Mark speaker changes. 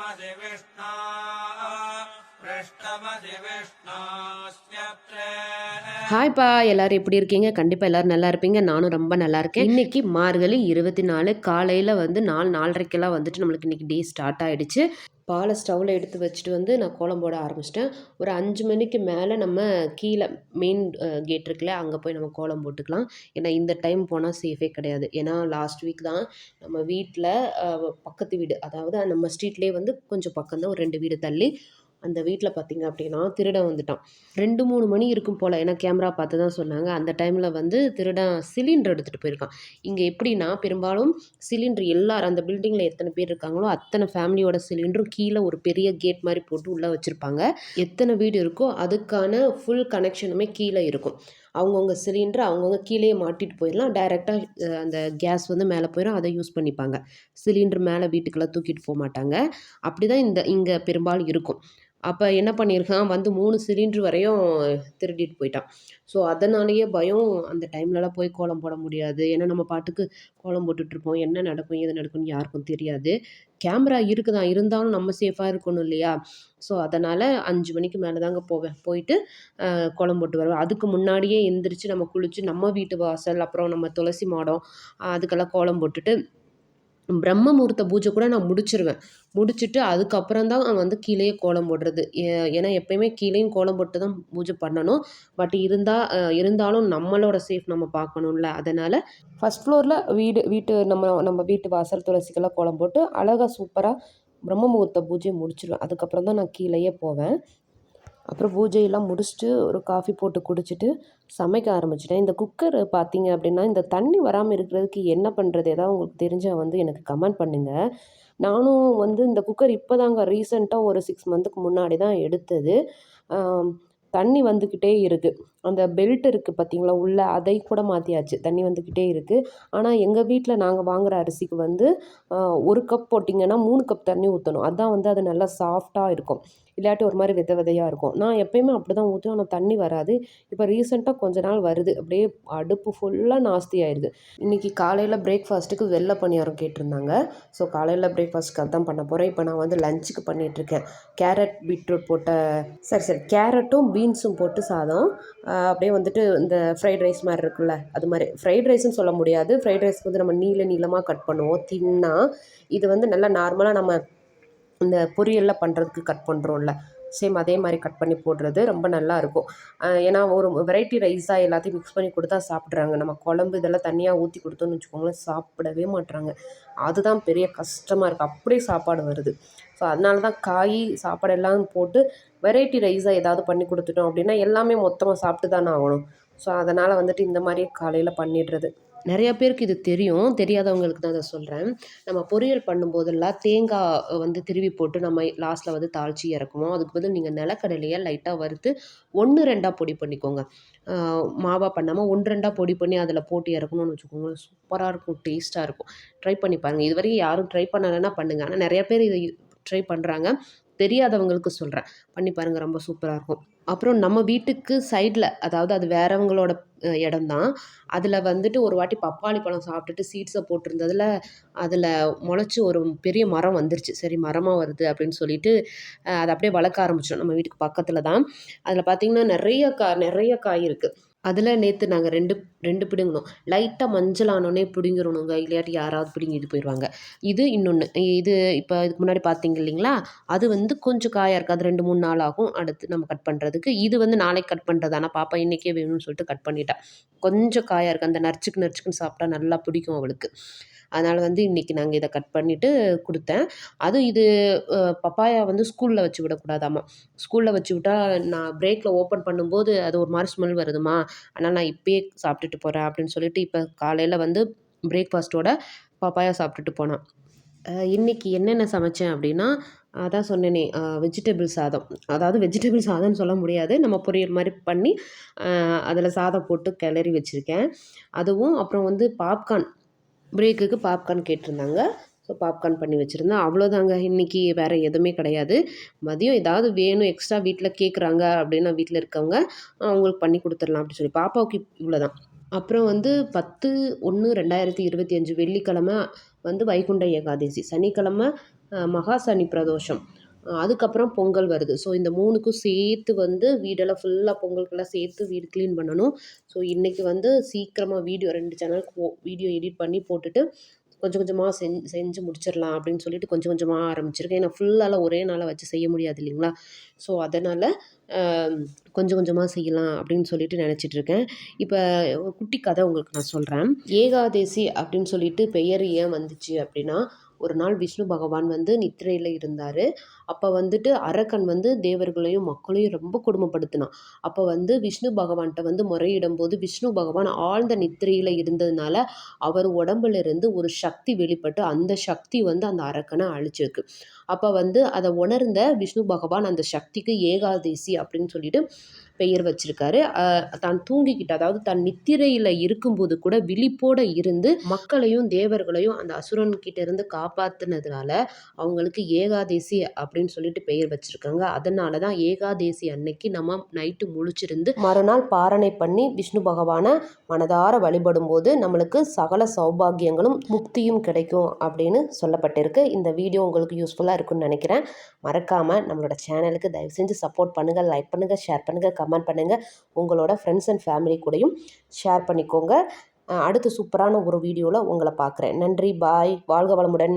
Speaker 1: पृष्टमधिविष्णा पृष्टमधिविष्णा
Speaker 2: ஹாய்ப்பா எல்லாரும் எப்படி இருக்கீங்க? கண்டிப்பாக எல்லாரும் நல்லா இருப்பீங்க. நானும் ரொம்ப நல்லா இருக்கேன். இன்னைக்கு மார்கழி இருபத்தி நாலு. காலையில் வந்து நாலு நாலரைக்கெல்லாம் வந்துட்டு நம்மளுக்கு இன்னைக்கு டே ஸ்டார்ட் ஆயிடுச்சு. பாலை ஸ்டவ்வில் எடுத்து வச்சுட்டு வந்து நான் கோலம் போட ஆரம்பிச்சிட்டேன். ஒரு அஞ்சு மணிக்கு மேலே நம்ம கீழே மெயின் கேட் இருக்குல்ல அங்கே போய் நம்ம கோலம் போட்டுக்கலாம். ஏன்னா இந்த டைம் போனால் சேஃபே கிடையாது. ஏன்னா லாஸ்ட் வீக் தான் நம்ம வீட்டில் பக்கத்து வீடு அதாவது நம்ம ஸ்ட்ரீட்லேயே வந்து கொஞ்சம் பக்கம் தான் ஒரு ரெண்டு வீடு தள்ளி அந்த வீட்டில் பார்த்தீங்க அப்படின்னா திருடன் வந்துட்டான். ரெண்டு மூணு மணி இருக்கும் போல் ஏன்னா கேமரா பார்த்து தான் சொன்னாங்க. அந்த டைமில் வந்து திருடன் சிலிண்டர் எடுத்துகிட்டு போயிருக்கான். இங்கே எப்படின்னா பெரும்பாலும் சிலிண்டர் எல்லாரும் அந்த பில்டிங்கில் எத்தனை பேர் இருக்காங்களோ அத்தனை ஃபேமிலியோட சிலிண்டரும் கீழே ஒரு பெரிய கேட் மாதிரி போட்டு உள்ளே வச்சுருப்பாங்க. எத்தனை வீடு இருக்கோ அதுக்கான ஃபுல் கனெக்ஷனுமே கீழே இருக்கும். அவங்கவுங்க சிலிண்டர் அவங்கவுங்க கீழே மாட்டிட்டு போயிடலாம். டைரெக்டாக அந்த கேஸ் வந்து மேலே போயிடும் அதை யூஸ் பண்ணிப்பாங்க. சிலிண்டர் மேலே வீட்டுக்கெல்லாம் தூக்கிட்டு போக மாட்டாங்க. அப்படி தான் இந்த இங்கே பெரும்பாலும் இருக்கும். அப்போ என்ன பண்ணியிருக்கான் வந்து மூணு சிலிண்ட்ரு வரையும் திருடிட்டு போயிட்டான். ஸோ அதனாலேயே பயம். அந்த டைம்லலாம் போய் கோலம் போட முடியாது. ஏன்னா நம்ம பாட்டுக்கு கோலம் போட்டுட்ருப்போம் என்ன நடக்கும்? எது நடக்கும்னு யாருக்கும் தெரியாது. கேமரா இருக்குதான். இருந்தாலும் நம்ம சேஃபாக இருக்கணும் இல்லையா? ஸோ அதனால் அஞ்சு மணிக்கு மேலே தாங்க போவேன். போயிட்டு கோலம் போட்டு வருவேன். அதுக்கு முன்னாடியே எந்திரிச்சு நம்ம குளித்து நம்ம வீட்டு வாசல் அப்புறம் நம்ம துளசி மாடம் அதுக்கெல்லாம் கோலம் போட்டுட்டு பிரம்ம முகூர்த்த பூஜை கூட நான் முடிச்சிருவேன். முடிச்சுட்டு அதுக்கப்புறம் தான் வந்து கீழேயே கோலம் போடுறது. ஏன்னா எப்பயுமே கீழேயும் கோலம் போட்டு தான் பூஜை பண்ணணும். பட் இருந்தால் இருந்தாலும் நம்மளோட சேஃப் நம்ம பார்க்கணும்ல. அதனால் ஃபஸ்ட் ஃப்ளோரில் வீடு வீட்டு நம்ம நம்ம வீட்டு வாசல் துளசிக்கெல்லாம் கோலம் போட்டு அழகாக சூப்பராக பிரம்ம முகூர்த்த பூஜையை முடிச்சிடுவேன் அதுக்கப்புறம் தான் நான் கீழேயே போவேன். அப்புறம் பூஜையெல்லாம் முடிச்சுட்டு ஒரு காஃபி போட்டு குடிச்சிட்டு சமைக்க ஆரம்பிச்சிட்டேன். இந்த குக்கர் பார்த்தீங்க அப்படின்னா இந்த தண்ணி வராமல் இருக்கிறதுக்கு என்ன பண்ணுறது ஏதாவது உங்களுக்கு தெரிஞ்சால் வந்து எனக்கு கமெண்ட் பண்ணுங்கள் நானும் வந்து இந்த குக்கர் இப்போ தாங்க ரீசெண்டாக ஒரு சிக்ஸ் மந்த்துக்கு முன்னாடி தான் எடுத்தது. தண்ணி வந்துக்கிட்டே இருக்குது அந்த பெல்ட் இருக்குது பார்த்தீங்களா உள்ளே அதை கூட மாற்றியாச்சு தண்ணி வந்துக்கிட்டே இருக்குது ஆனால் எங்கள் வீட்டில் நாங்கள் வாங்குகிற அரிசிக்கு வந்து ஒரு கப் போட்டிங்கன்னா மூணு கப் தண்ணி ஊற்றணும் அதான் வந்து அது நல்லா சாஃப்டாக இருக்கும். இல்லாட்டி ஒரு மாதிரி வித விதையாக இருக்கும். நான் எப்பயுமே அப்படி தான் ஊற்றுவேன் ஆனால் தண்ணி வராது. இப்போ ரீசெண்டாக கொஞ்ச நாள் வருது. அப்படியே அடுப்பு ஃபுல்லாக நாஸ்தி ஆயிடுது இன்றைக்கி காலையில் பிரேக்ஃபாஸ்ட்டுக்கு வெள்ளை பணியாரம் கேட்டிருந்தாங்க. ஸோ காலையில் பிரேக்ஃபாஸ்ட்டுக்கு அதான் பண்ண போகிறேன் இப்போ நான் வந்து லஞ்சுக்கு பண்ணிகிட்ருக்கேன் கேரட் பீட்ரூட் போட்ட சரி சரி. கேரட்டும் பீன்ஸும் போட்டு சாதம். அப்படியே வந்துட்டு இந்த ஃப்ரைட் ரைஸ் மாதிரி இருக்குல்ல அது மாதிரி. ஃப்ரைட் ரைஸ்னு சொல்ல முடியாது. ஃப்ரைட் ரைஸ்க்கு வந்து நம்ம நீள நீளமாக கட் பண்ணுவோம். தின்னா இது வந்து நல்லா நார்மலாக நம்ம இந்த பொரியல்லாம் பண்ணுறதுக்கு கட் பண்ணுறோம்ல சேம் அதே மாதிரி கட் பண்ணி போடுறது ரொம்ப நல்லா இருக்கும். ஏன்னா ஒரு வெரைட்டி ரைஸாக எல்லாத்தையும் மிக்ஸ் பண்ணி கொடுத்தா சாப்பிட்றாங்க. நம்ம குழம்பு இதெல்லாம் தனியாக ஊற்றி கொடுத்தோன்னு வச்சுக்கோங்களேன் சாப்பிடவே மாட்டுறாங்க அதுதான் பெரிய கஷ்டமாக இருக்குது அப்படியே சாப்பாடு வருது. ஸோ அதனால தான் காய் சாப்பாடு எல்லாம் போட்டு வெரைட்டி ரைஸாக ஏதாவது பண்ணி கொடுத்துட்டோம் அப்படின்னா எல்லாமே மொத்தமாக சாப்பிட்டு தானே ஆகணும். ஸோ அதனால் வந்துட்டு இந்த மாதிரியே காலையில் பண்ணிடுறது. நிறையா பேருக்கு இது தெரியும். தெரியாதவங்களுக்கு தான் அதை சொல்கிறேன் நம்ம பொரியல் பண்ணும்போதெல்லாம் தேங்காய் வந்து திருவி போட்டு நம்ம லாஸ்ட்டில் வந்து தாளித்து இறக்குவோம். அதுக்கு பதில் நீங்கள் நிலக்கடலையை லைட்டாக வறுத்து ஒன்று ரெண்டாக பொடி பண்ணிக்கோங்க. மாவாக பண்ணாமல் ஒன்று ரெண்டாக பொடி பண்ணி அதில் போட்டு இறக்கணும்னு வச்சுக்கோங்களேன். சூப்பராக இருக்கும் டேஸ்ட்டாக இருக்கும். ட்ரை பண்ணி பாருங்கள் இது வரைக்கும் யாரும் ட்ரை பண்ணலைன்னா பண்ணுங்கள் ஆனால் நிறையா பேர் இதை ட்ரை பண்ணுறாங்க தெரியாதவங்களுக்கு சொல்கிறேன் பண்ணி பாருங்கள் ரொம்ப சூப்பராக இருக்கும். அப்புறம் நம்ம வீட்டுக்கு சைடில் அதாவது அது வேறவங்களோட இடம் தான் அதில் வந்துட்டு ஒரு வாட்டி பப்பாளி பழம் சாப்பிட்டுட்டு சீட்ஸை போட்டிருந்ததில் அதில் முளைச்சி ஒரு பெரிய மரம் வந்துருச்சு. சரி மரமாக வருது அப்படின்னு சொல்லிட்டு அதை அப்படியே வளர்க்க ஆரம்பித்தோம் நம்ம வீட்டுக்கு பக்கத்தில் தான் அதில் பார்த்திங்கன்னா நிறைய கா நிறைய காய் இருக்குது அதில் நேற்று நாங்கள் ரெண்டு ரெண்டு பிடுங்கணும் லைட்டாக மஞ்சள் ஆனோடனே பிடுங்கிடணுங்க இல்லாட்டி யாராவது பிடுங்கிட்டு போயிடுவாங்க இது இன்னொன்று இது இப்போ இதுக்கு முன்னாடி பார்த்தீங்க இல்லைங்களா? அது வந்து கொஞ்சம் காயாக இருக்குது அது ரெண்டு மூணு நாள் ஆகும். அடுத்து நம்ம கட் பண்ணுறதுக்கு இது வந்து நாளைக்கு கட் பண்ணுறது ஆனால் பாப்பா இன்றைக்கே வேணும்னு சொல்லிட்டு கட் பண்ணிட்டா. கொஞ்சம் காயாக இருக்குது அந்த நரிச்சுக்கு நரிச்சுக்குன்னு சாப்பிட்டா நல்லா பிடிக்கும் அவளுக்கு. அதனால் வந்து இன்றைக்கி நாங்கள் இதை கட் பண்ணிவிட்டு கொடுத்தேன். அதுவும் இது பப்பாயா வந்து ஸ்கூலில் வச்சு விடக்கூடாதாம்மா ஸ்கூலில் வச்சு விட்டால் நான் பிரேக்கில் ஓப்பன் பண்ணும்போது அது ஒரு மாதிரி ஸ்மெல் வருதுமா? ஆனால் நான் இப்போயே சாப்பிட்டுட்டு போகிறேன் அப்படின்னு சொல்லிட்டு இப்போ காலையில் வந்து பிரேக்ஃபாஸ்ட்டோட பப்பாயா சாப்பிட்டுட்டு போனான். இன்றைக்கி என்னென்ன சமைச்சேன் அப்படின்னா அதான் சொன்னேனே வெஜிடபிள் சாதம். அதாவது வெஜிடபிள் சாதம்னு சொல்ல முடியாது. நம்ம பொரியல் மாதிரி பண்ணி அதில் சாதம் போட்டு கிளறி வச்சுருக்கேன். அதுவும் அப்புறம் வந்து பாப்கார்ன் பிரேக்குக்கு பாப்கார்ன் கேட்டிருந்தாங்க. ஸோ பாப்கார்ன் பண்ணி வச்சுருந்தேன். அவ்வளோதாங்க இன்றைக்கி வேறு எதுவுமே கிடையாது. மதியம் ஏதாவது வேணும் எக்ஸ்ட்ரா வீட்டில் கேட்குறாங்க அப்படின்னா வீட்டில் இருக்கவங்க அவங்களுக்கு பண்ணி கொடுத்துடலாம் அப்படின்னு சொல்லி. பாப்பாவுக்கு இவ்வளோ தான் அப்புறம் வந்து பத்து ஒன்று ரெண்டாயிரத்தி இருபத்தி அஞ்சு வெள்ளிக்கிழமை வந்து வைகுண்ட ஏகாதசி. சனிக்கிழமை மகா மகாசனி பிரதோஷம். அதுக்கப்புறம் பொங்கல் வருது. ஸோ இந்த மூணுக்கும் சேர்த்து வந்து வீடெல்லாம் ஃபுல்லாக பொங்கலுக்கெல்லாம் சேர்த்து வீடு க்ளீன் பண்ணணும். ஸோ இன்றைக்கி வந்து சீக்கிரமாக வீடியோ ரெண்டு சேனலுக்கு வீடியோ எடிட் பண்ணி போட்டுட்டு கொஞ்சம் கொஞ்சமாக செஞ்சு செஞ்சு முடிச்சிடலாம் அப்படின்னு சொல்லிட்டு கொஞ்சம் கொஞ்சமாக ஆரம்பிச்சிருக்கேன். ஏன்னா ஃபுல்லாலாம் ஒரே நாளாக வச்சு செய்ய முடியாது இல்லைங்களா? ஸோ அதனால் கொஞ்சம் கொஞ்சமாக செய்யலாம் அப்படின்னு சொல்லிட்டு நினச்சிட்டு இருக்கேன். இப்போ ஒரு குட்டி கதை உங்களுக்கு நான் சொல்கிறேன் ஏகாதேசி அப்படின்னு சொல்லிட்டு பெயர் ஏன் வந்துச்சு அப்படின்னா ஒரு நாள் விஷ்ணு பகவான் வந்து நித்திரையில் இருந்தார். அப்போ வந்துட்டு அரக்கன் வந்து தேவர்களையும் மக்களையும் ரொம்ப கொடுமைப்படுத்தினான். அப்போ வந்து விஷ்ணு பகவான்கிட்ட வந்து முறையிடும் போது விஷ்ணு பகவான் ஆழ்ந்த நித்திரையில் இருந்ததுனால அவர் உடம்புல இருந்து ஒரு சக்தி வெளிப்பட்டு அந்த சக்தி வந்து அந்த அரக்கனை அழிச்சிருக்கு. அப்போ வந்து அதை உணர்ந்த விஷ்ணு பகவான் அந்த சக்திக்கு ஏகாதேசி அப்படின்னு சொல்லிட்டு பெயர் வச்சிருக்காரு. தான் தூங்கிக்கிட்டு அதாவது தன் நித்திரையில் இருக்கும்போது கூட விழிப்போட இருந்து மக்களையும் தேவர்களையும் அந்த அசுரன் கிட்ட இருந்து காப்பாத்துனதுனால அவங்களுக்கு ஏகாதேசி அப்படின்னு சொல்லிட்டு பெயர் வச்சிருக்காங்க. அதனால தான் ஏகாதேசி அன்னைக்கு நம்ம நைட்டு முழிச்சிருந்து மறுநாள் பாரணை பண்ணி விஷ்ணு பகவானை மனதார வழிபடும் போது நம்மளுக்கு சகல சௌபாகியங்களும் முக்தியும் கிடைக்கும் அப்படின்னு சொல்லப்பட்டிருக்கு. இந்த வீடியோ உங்களுக்கு யூஸ்ஃபுல்லாக இருக்கும்னு நினைக்கிறேன். மறக்காமல் நம்மளோட சேனலுக்கு தயவு செஞ்சு சப்போர்ட் பண்ணுங்கள் லைக் பண்ணுங்கள் ஷேர் பண்ணுங்கள் கமெண்ட் பண்ணுங்கள் உங்களோட ஃப்ரெண்ட்ஸ் அண்ட் ஃபேமிலி கூடயும் ஷேர் பண்ணிக்கோங்க. அடுத்து அடுத்த சூப்பரான ஒரு வீடியோவில் உங்களை பார்க்குறேன். நன்றி பாய் வாழ்க வளமுடன்.